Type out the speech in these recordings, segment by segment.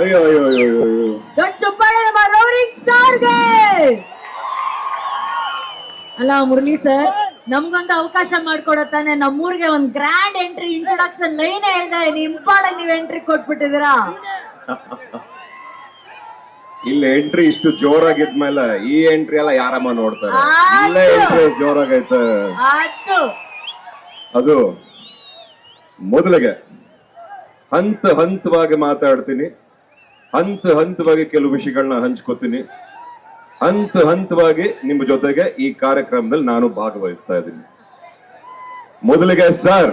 ಅಯ್ಯೋ ಅಯ್ಯೋ ಅಯ್ಯೋ ಅಯ್ಯೋ ದೊಡ್ಡ ಚಪ್ಪಾಳೆ ನಮ್ಮ ರೋರಿಂಗ್ ಸ್ಟಾರ್ಗೆ. ಅಲ್ಲ ಮುರಳಿ ಸರ್ ನಮ್ಗೊಂದು ಅವಕಾಶ ಮಾಡ್ಕೊಡತ್ತಾನೆ ನಮ್ಮೂರಿಗೆ ಒಂದ್ ಗ್ರ್ಯಾಂಡ್ ಎಂಟ್ರಿ ಇಂಟ್ರೊಡಕ್ಷನ್ ಲೈನ್ ಹೇಳ್ದೆ. ಇಂಪಾರ್ಟೆಂಟ್ ನೀವು ಎಂಟ್ರಿ ಕೊಟ್ಬಿಟ್ಟಿದ್ದೀರಾ? ಇಲ್ಲ ಎಂಟ್ರಿ ಇಷ್ಟು ಜೋರಾಗಿದ್ಮೇಲೆ ಈ ಎಂಟ್ರಿ ಎಲ್ಲ ಯಾರಮ್ಮ ನೋಡ್ತಾರೆ? ಇಲ್ಲ ಜೋರಾಗೈತೆ. ಆಯ್ತು. ಅದು ಮೊದಲಿಗೆ ಹಂತ ಹಂತವಾಗಿ ಮಾತಾಡ್ತೀನಿ. ಹಂತ ಹಂತವಾಗಿ ಕೆಲವು ವಿಷಯಗಳನ್ನ ಹಂಚ್ಕೋತೀನಿ. ಹಂತ ಹಂತವಾಗಿ ನಿಮ್ಮ ಜೊತೆಗೆ ಈ ಕಾರ್ಯಕ್ರಮದಲ್ಲಿ ನಾನು ಭಾಗವಹಿಸ್ತಾ ಇದ್ದೀನಿ. ಮೊದಲಿಗೆ ಸರ್,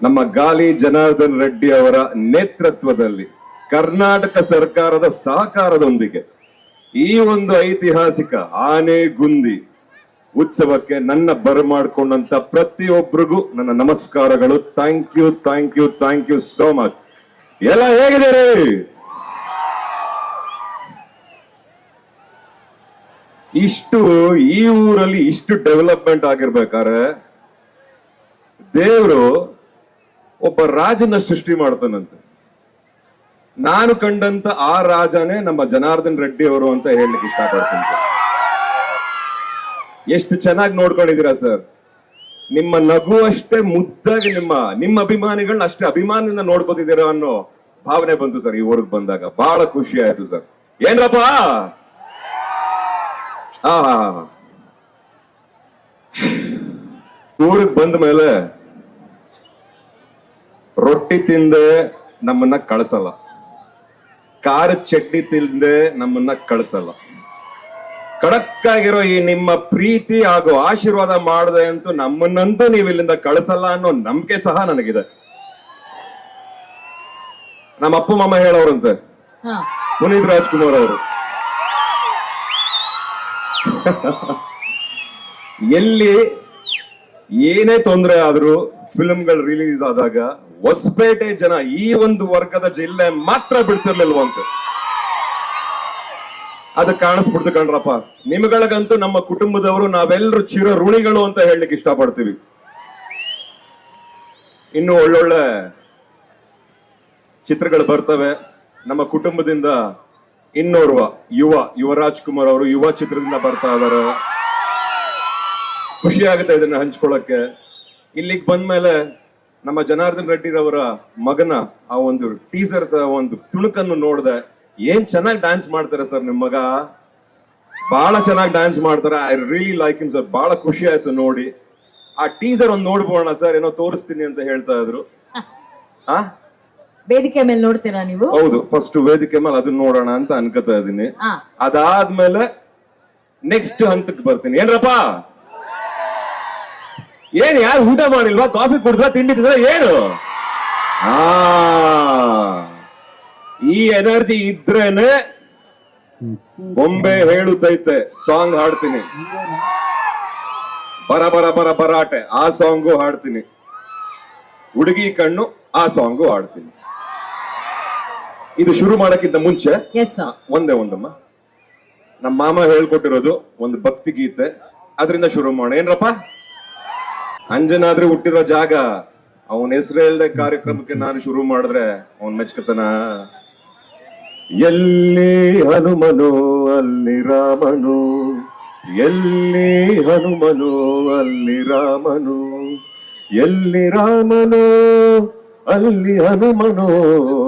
ನಮ್ಮ ಗಾಲಿ ಜನಾರ್ದನ್ ರೆಡ್ಡಿ ಅವರ ನೇತೃತ್ವದಲ್ಲಿ ಕರ್ನಾಟಕ ಸರ್ಕಾರದ ಸಹಕಾರದೊಂದಿಗೆ ಈ ಒಂದು ಐತಿಹಾಸಿಕ ಆನೆಗುಂದಿ ಉತ್ಸವಕ್ಕೆ ನನ್ನ ಬರಮಾಡಿಕೊಂಡಂತ ಪ್ರತಿಯೊಬ್ಬರಿಗೂ ನನ್ನ ನಮಸ್ಕಾರಗಳು. Thank you thank you thank you so much ಎಲ್ಲ ಹೇಗಿದ್ದೀರಿ? ಇಷ್ಟು ಈ ಊರಲ್ಲಿ ಇಷ್ಟು ಡೆವಲಪ್ಮೆಂಟ್ ಆಗಿರ್ಬೇಕಾದ್ರೆ ದೇವರು ಒಬ್ಬ ರಾಜನ ಸೃಷ್ಟಿ ಮಾಡ್ತಾನಂತೆ. ನಾನು ಕಂಡಂತ ಆ ರಾಜನೇ ನಮ್ಮ ಜನಾರ್ದನ್ ರೆಡ್ಡಿ ಅವರು ಅಂತ ಹೇಳಲಿಕ್ಕೆ ಇಷ್ಟಪಡ್ತೀನಿ ಎಷ್ಟು ಚೆನ್ನಾಗಿ ನೋಡ್ಕೊಂಡಿದ್ದೀರಾ ಸರ್. ನಿಮ್ಮ ನಗು ಅಷ್ಟೇ ಮುದ್ದಾಗಿ ನಿಮ್ಮ ನಿಮ್ಮ ಅಭಿಮಾನಿಗಳನ್ನ ಅಷ್ಟೇ ಅಭಿಮಾನದಿಂದ ನೋಡ್ಕೋತಿದ್ದೀರಾ ಅನ್ನೋ ಭಾವನೆ ಬಂತು ಸರ್ ಈ ಊರಿಗೆ ಬಂದಾಗ. ಬಹಳ ಖುಷಿ ಆಯ್ತು ಸರ್. ಏನ್ರಪ್ಪ? ಆ. ಊರಿಗೆ ಬಂದ ಮೇಲೆ ರೊಟ್ಟಿ ತಿಂದೆ ನಮ್ಮನ್ನ ಕಳಿಸಲ್ಲ. ಕಾರ ಚಟ್ನಿ ತಿಂದೆ ನಮ್ಮನ್ನ ಕಳಿಸಲ್ಲ. ಕಡಕ್ಕಾಗಿರೋ ಆಗಿರೋ ಈ ನಿಮ್ಮ ಪ್ರೀತಿ ಹಾಗೂ ಆಶೀರ್ವಾದ ಮಾಡದೆ ಅಂತೂ ನಮ್ಮನ್ನಂತೂ ನೀವು ಇಲ್ಲಿಂದ ಕಳಿಸಲ್ಲ ಅನ್ನೋ ನಂಬಿಕೆ ಸಹ ನನಗಿದೆ. ನಮ್ಮ ಅಪ್ಪು ಮಾಮ ಹೇಳೋರಂತೆ. ಪುನೀತ್ ರಾಜ್ಕುಮಾರ್ ಅವರು. ಎಲ್ಲಿ ಏನೇ ತೊಂದರೆ ಆದ್ರೂ ಫಿಲ್ಮ್ಗಳು ರಿಲೀಸ್ ಆದಾಗ ಹೊಸಪೇಟೆ ಜನ ಈ ಒಂದು ವರ್ಗದ ಜಿಲ್ಲೆ ಮಾತ್ರ ಬಿಡ್ತಿರ್ಲಿಲ್ವಂತೆ. ಅದು ಕಾಣಿಸ್ಬಿಡ್ತು ಕಣ್ರಪ್ಪ. ನಿಮ್ಗಳಿಗಂತೂ ನಮ್ಮ ಕುಟುಂಬದವರು ನಾವೆಲ್ಲರೂ ಚಿರ ಋಣಿಗಳು ಅಂತ ಹೇಳಲಿಕ್ಕೆ ಇಷ್ಟಪಡ್ತೀವಿ. ಇನ್ನು ಒಳ್ಳೊಳ್ಳೆ ಚಿತ್ರಗಳು ಬರ್ತವೆ. ನಮ್ಮ ಕುಟುಂಬದಿಂದ ಇನ್ನೋರ್ವ ಯುವ ಯುವರಾಜ್ ಕುಮಾರ್ ಅವರು ಯುವ ಚಿತ್ರದಿಂದ ಬರ್ತಾ ಇದಾರೆ. ಖುಷಿ ಆಗುತ್ತೆ ಇದನ್ನ ಹಂಚ್ಕೊಳ್ಳಕ್ಕೆ. ಇಲ್ಲಿಗೆ ಬಂದ್ಮೇಲೆ ನಮ್ಮ ಜನಾರ್ದನ್ ರೆಡ್ಡಿರವರ ಮಗನ ಆ ಒಂದು ಟೀಸರ್ ಒಂದು ತುಣುಕನ್ನು ನೋಡ್ದೆ, ಏನ್ ಚೆನ್ನಾಗಿ ಡ್ಯಾನ್ಸ್ ಮಾಡ್ತಾರೆ ಸರ್ ನಿಮ್ಮ ಮಗ? ಬಹಳ ಚೆನ್ನಾಗಿ ಡ್ಯಾನ್ಸ್ ಮಾಡ್ತಾರೆ. I really like in sir ಬಹಳ ಖುಷಿ ಆಯ್ತು ನೋಡಿ. ಆ ಟೀಸರ್ ಒಂದು ನೋಡ್ಬೋಣ ಸರ್, ಏನೋ ತೋರಿಸ್ತೀನಿ ಅಂತ ಹೇಳ್ತಾ ಇದ್ರು. ಆ? ವೇದಿಕೆ ಮೇಲೆ ನೋಡ್ತೀರಾ ನೀವು? ಹೌದು ಫಸ್ಟ್ ವೇದಿಕೆ ಮೇಲೆ ಅದನ್ನ ನೋಡೋಣ ಅಂತ ಅನ್ಕೋತಾ ಇದೀನಿ ಹಾ. ಅದಾದ್ಮೇಲೆ ನೆಕ್ಸ್ಟ್ ಹಂತಕ್ಕೆ ಬರ್ತೀನಿ. ಏನ್ರಪ್ಪ? ಏನ್ ಯಾರು ಊಟ ಮಾಡಿಲ್ವಾ? ಕಾಫಿ ಕುಡಿದ್ರ ತಿಂಡಿ ತಿಂದ್ರ ಏನು? ಆ ಈ ಎನರ್ಜಿ ಇದ್ರೇನೆ ಬೊಂಬೆ ಹೇಳುತ್ತೈತೆ ಸಾಂಗ್ ಹಾಡ್ತೀನಿ. ಬರ ಬರ ಬರ ಬರಾಟೆ ಆ ಸಾಂಗು ಹಾಡ್ತೀನಿ. ಹುಡುಗಿ ಕಣ್ಣು ಆ ಸಾಂಗು ಹಾಡ್ತೀನಿ. ಇದು ಶುರು ಮಾಡಕ್ಕಿಂತ ಮುಂಚೆ ಎಸ್ ಒಂದೇ ಒಂದಮ್ಮ. ನಮ್ಮ ಮಾಮ ಹೇಳ್ಕೊಟ್ಟಿರೋದು ಒಂದು ಭಕ್ತಿ ಗೀತೆ. ಅದರಿಂದ ಶುರು ಮಾಡೋಣ. ಏನ್ರಪ್ಪ? ಅಂಜನಾದ್ರೆ ಹುಟ್ಟಿರೋ ಜಾಗ ಅವನ ಹೆಸರು ಹೇಳ್ದೆ ಕಾರ್ಯಕ್ರಮಕ್ಕೆ ನಾನು ಶುರು ಮಾಡಿದ್ರೆ ಅವನ್ ಮೆಚ್ಕತನ. ಎಲ್ಲಿ ಹನುಮನು ಅಲ್ಲಿ ರಾಮನು. ಎಲ್ಲಿ ಹನುಮನು ಅಲ್ಲಿ ರಾಮನು. ಎಲ್ಲಿ ರಾಮನು ಅಲ್ಲಿ ಹನುಮನು.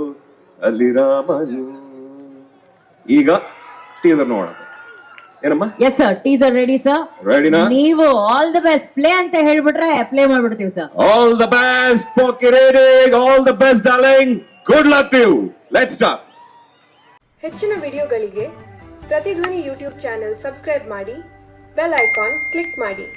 ಅಲ್ಲಿ ರಾಮನು. ಈಗ ಟೀಸರ್ ನೋಡೋಣ. ಏನಮ್ಮ? Yes sir teaser ready sir ರೆಡಿನಾ ನೀವು ಆಲ್ ದ ಬೆಸ್ಟ್ ಪ್ಲೇ ಅಂತ ಹೇಳ್ಬಿಟ್ರೆ play ಮಾಡ್ಬಿಡ್ತೀವಿ sir all the best ready all the best, darling good luck to you. Let's start. ಹೆಚ್ಚಿನ ವಿಡಿಯೋಗಳಿಗೆ ಪ್ರತಿಧ್ವನಿ ಯೂಟ್ಯೂಬ್ ಚಾನೆಲ್ ಸಬ್ಸ್ಕ್ರೈಬ್ ಮಾಡಿ ಬೆಲ್ ಐಕಾನ್ ಕ್ಲಿಕ್ ಮಾಡಿ.